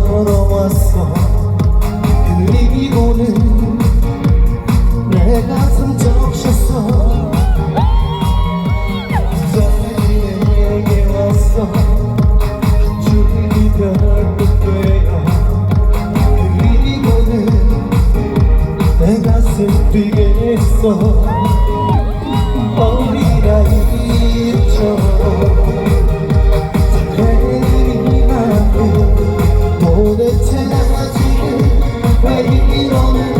왔어 소나기처럼 왔어. 그리고는 내 가슴 적셨어. 내게 왔어. 한 줄기 별빛 되어. 그리고는 내 가슴 뛰게 했어 Where you belong